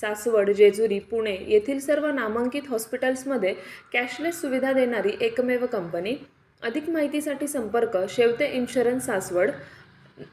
सासवड जेजुरी पुणे येथील सर्व नामांकित हॉस्पिटल्समध्ये कॅशलेस सुविधा देणारी एकमेव कंपनी. अधिक माहितीसाठी संपर्क शेवते इन्शुरन्स सासवड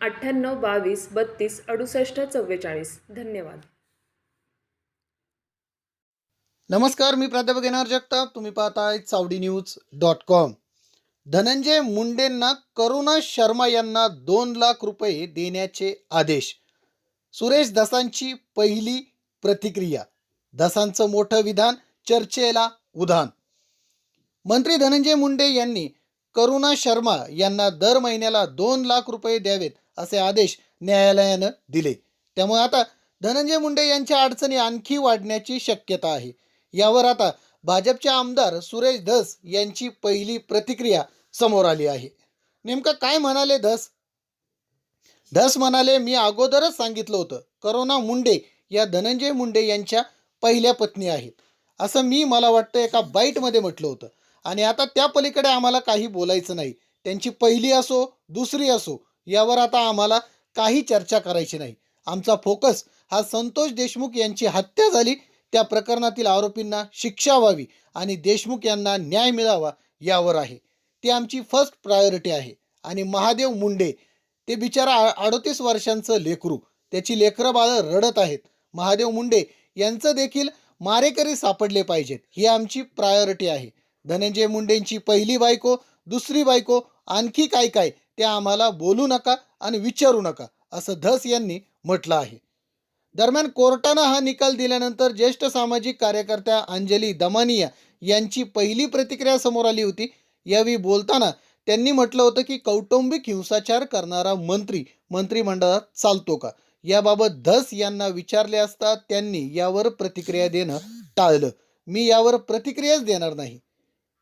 अठ्ठ्याण्णव बावीस बत्तीस अडुसष्ट चव्वेचाळीस. धन्यवाद. नमस्कार मी प्राध्यापक येणार जगताप. तुम्ही पाहताय Chavdi news dot com. Dhananjay मुंडेंना Karuna Sharma यांना दोन लाख रुपये देण्याचे आदेश. सुरेश दसांची पहिली प्रतिक्रिया. धसांचं मोठं विधान चर्चेला उधाण. मंत्री धनंजय मुंडे यांनी करुणा शर्मा यांना दर महिन्याला दोन लाख रुपये द्यावेत असे आदेश न्यायालयानं दिले. त्यामुळे आता धनंजय मुंडे यांच्या अडचणी आणखी वाढण्याची शक्यता आहे. यावर आता भाजपचे आमदार सुरेश धस यांची पहिली प्रतिक्रिया समोर आली आहे. नेमकं काय म्हणाले धस? धस म्हणाले मी अगोदरच सांगितलं होतं करोना मुंडे या धनंजय मुंडे यांच्या पहिल्या पत्नी आहेत. असं मी मला वाटतं एका बाईटमध्ये म्हटलं होतं. आणि आता त्या पलीकडे आम्हाला काही बोलायचं नाही. त्यांची पहिली असो दुसरी असो यावर आता आम्हाला काही चर्चा करायची नाही. आमचा फोकस हा संतोष देशमुख यांची हत्या झाली. त्या प्रकरणातील आरोपींना शिक्षा व्हावी आणि देशमुख यांना न्याय मिळावा यावर आहे. ती आमची फर्स्ट प्रायोरिटी आहे. आणि महादेव मुंडे ते बिचारा अडतीस वर्षांचं लेकरू त्याची लेकरं बाळं रडत आहेत. महादेव मुंडे यांचं देखील मारेकरी सापडले पाहिजेत. ही आमची प्रायोरिटी आहे. धनंजय मुंडेंची पहिली बायको दुसरी बायको आणखी काय काय ते आम्हाला बोलू नका आणि विचारू नका असं धस यांनी म्हटलं आहे. दरम्यान कोर्टानं हा निकाल दिल्यानंतर ज्येष्ठ सामाजिक कार्यकर्त्या अंजली दमानिया यांची पहिली प्रतिक्रिया समोर आली होती. यावेळी बोलताना त्यांनी म्हटलं होतं की कौटुंबिक हिंसाचार करणारा मंत्री मंत्रिमंडळात चालतो का? याबाबत धस यांना विचारले असता त्यांनी यावर प्रतिक्रिया देणं टाळलं. मी यावर प्रतिक्रियाच देणार नाही.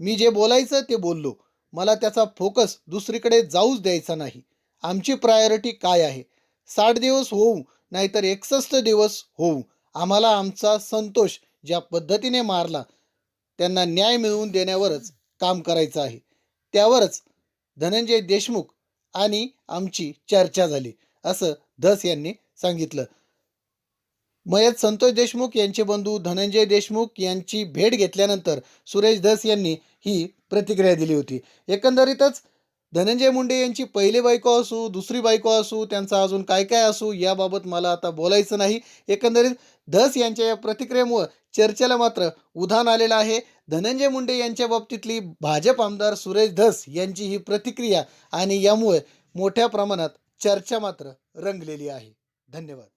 मी जे बोलायचं ते बोललो. मला त्याचा फोकस दुसरीकडे जाऊच द्यायचा नाही. आमची प्रायोरिटी काय आहे? साठ दिवस होऊ नाहीतर एकसष्ट दिवस होऊ. आम्हाला आमचा संतोष ज्या पद्धतीने मारला त्यांना न्याय मिळवून देण्यावरच काम करायचं आहे. त्यावरच धनंजय देशमुख आणि आमची चर्चा झाली. असं धस यांनी सांगितलं. मयत संतोष देशमुख यांचे बंधू धनंजय देशमुख यांची भेट घेतल्यानंतर सुरेश धस यांनी ही प्रतिक्रिया दिली होती. एकंदरीतच धनंजय मुंडे यांची पहिली बायको असू दुसरी बायको असू त्यांचा अजून काय काय असू याबाबत मला आता बोलायचं नाही. एकंदरीत धस यांच्या या प्रतिक्रियेमुळं चर्चेला मात्र उधाण आलेलं आहे. धनंजय मुंडे यांच्या बाबतीतली भाजप आमदार सुरेश धस यांची ही प्रतिक्रिया आणि यामुळे मोठ्या प्रमाणात चर्चा मात्र रंगलेली आहे. धन्यवाद.